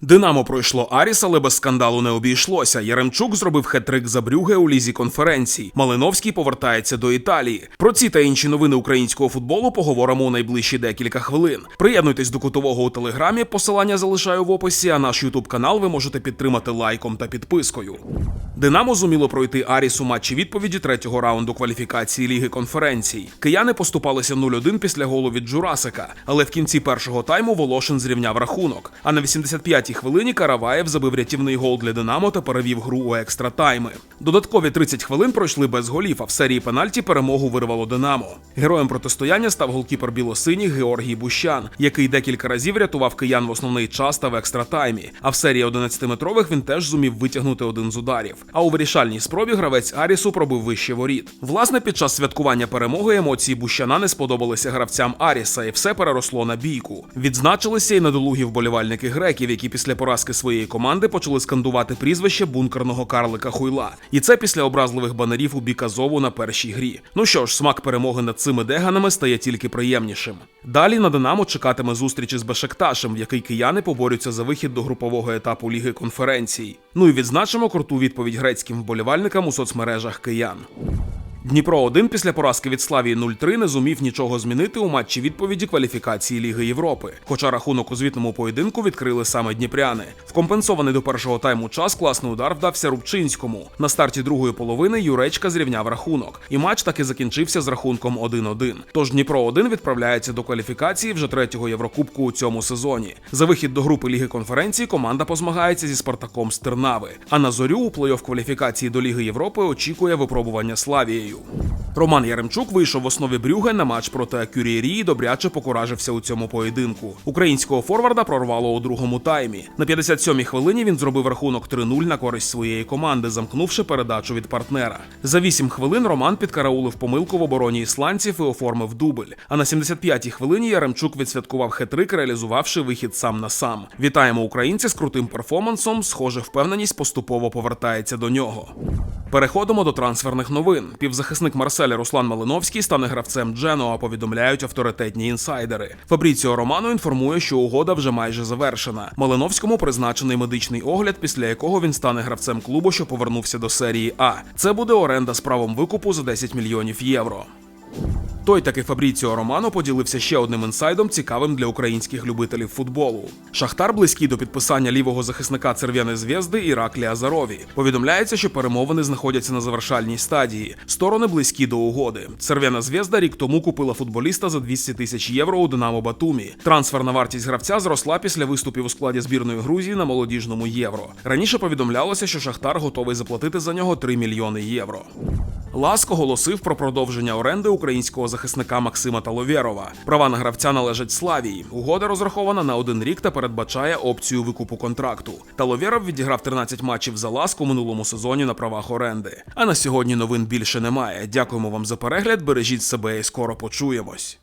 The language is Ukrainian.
Динамо пройшло Аріс, але без скандалу не обійшлося. Яремчук зробив хет-трик за Брюге у лізі конференцій. Малиновський повертається до Італії. Про ці та інші новини українського футболу поговоримо у найближчі декілька хвилин. Приєднуйтесь до кутового у телеграмі. Посилання залишаю в описі. А наш ютуб канал ви можете підтримати лайком та підпискою. Динамо зуміло пройти Аріс у матчі відповіді третього раунду кваліфікації Ліги конференцій. Кияни поступалися 0-1 після голу від Джурасика, але в кінці першого тайму Волошин зрівняв рахунок. А на 85-й хвилині Караваєв забив рятівний гол для Динамо та перевів гру у екстра тайми. Додаткові 30 хвилин пройшли без голів, а в серії пенальті перемогу вирвало Динамо. Героєм протистояння став голкіпер білосиніх Георгій Бущан, який декілька разів рятував киян в основний час та в екстра таймі. А в серії 11-метрових він теж зумів витягнути один з ударів. А у вирішальній спробі гравець Арісу пробив вище воріт. Власне, під час святкування перемоги емоції Бущана не сподобалися гравцям Аріса, і все переросло на бійку. Відзначилися і недолугі вболівальники греків, які після поразки своєї команди почали скандувати прізвище бункерного карлика Хуйла. І це після образливих банерів у бік Азову на першій грі. Ну що ж, смак перемоги над цими деганами стає тільки приємнішим. Далі на Динамо чекатиме зустрічі з Бешекташем, в який кияни поборються за вихід до групового етапу Ліги конференцій. Ну і відзначимо круту відповідь грецьким вболівальникам у соцмережах киян. Дніпро 1 після поразки від Славії 0-3 не зумів нічого змінити у матчі відповіді кваліфікації Ліги Європи. Хоча рахунок у звітному поєдинку відкрили саме дніпряни. В компенсований до першого тайму час класний удар вдався Рубчинському. На старті другої половини Юречка зрівняв рахунок, і матч таки закінчився з рахунком 1-1. Тож Дніпро 1 відправляється до кваліфікації вже третього Єврокубку у цьому сезоні. За вихід до групи Ліги конференції команда позмагається зі Спартаком з Тернави. А на зорю у плей-офф кваліфікації до Ліги Європи очікує випробування Славією. Роман Яремчук вийшов в основі Брюге на матч проти Акюрієрі і добряче покуражився у цьому поєдинку. Українського форварда прорвало у другому таймі. На 57-й хвилині він зробив рахунок 3-0 на користь своєї команди, замкнувши передачу від партнера. За 8 хвилин Роман підкараулив помилку в обороні ісландців і оформив дубль. А на 75-й хвилині Яремчук відсвяткував хитрик, реалізувавши вихід сам на сам. Вітаємо українця з крутим перформансом. Схоже, впевненість поступово повертається до нього. Переходимо до трансферних новин. Півзахисник Марселя Руслан Малиновський стане гравцем Дженуа, повідомляють авторитетні інсайдери. Фабріціо Романо інформує, що угода вже майже завершена. Малиновському призначений медичний огляд, після якого він стане гравцем клубу, що повернувся до серії А. Це буде оренда з правом викупу за 10 мільйонів євро. Той таки Фабріціо Романо поділився ще одним інсайдом, цікавим для українських любителів футболу. Шахтар близький до підписання лівого захисника Церв'яни Зв'язди Іраклі Азарові. Повідомляється, що перемовини знаходяться на завершальній стадії. Сторони близькі до угоди. Церв'яна Зв'язда рік тому купила футболіста за 200 тисяч євро у Динамо Батумі. Трансферна вартість гравця зросла після виступів у складі збірної Грузії на молодіжному євро. Раніше повідомлялося, що Шахтар готовий заплатити за нього 3 мільйони євро. Ласк оголосив про продовження оренди українського захисника Максима Таловєрова. Права на гравця належать Славії. Угода розрахована на один рік та передбачає опцію викупу контракту. Таловєров відіграв 13 матчів за ласк у минулому сезоні на правах оренди. А на сьогодні новин більше немає. Дякуємо вам за перегляд. Бережіть себе і скоро почуємось.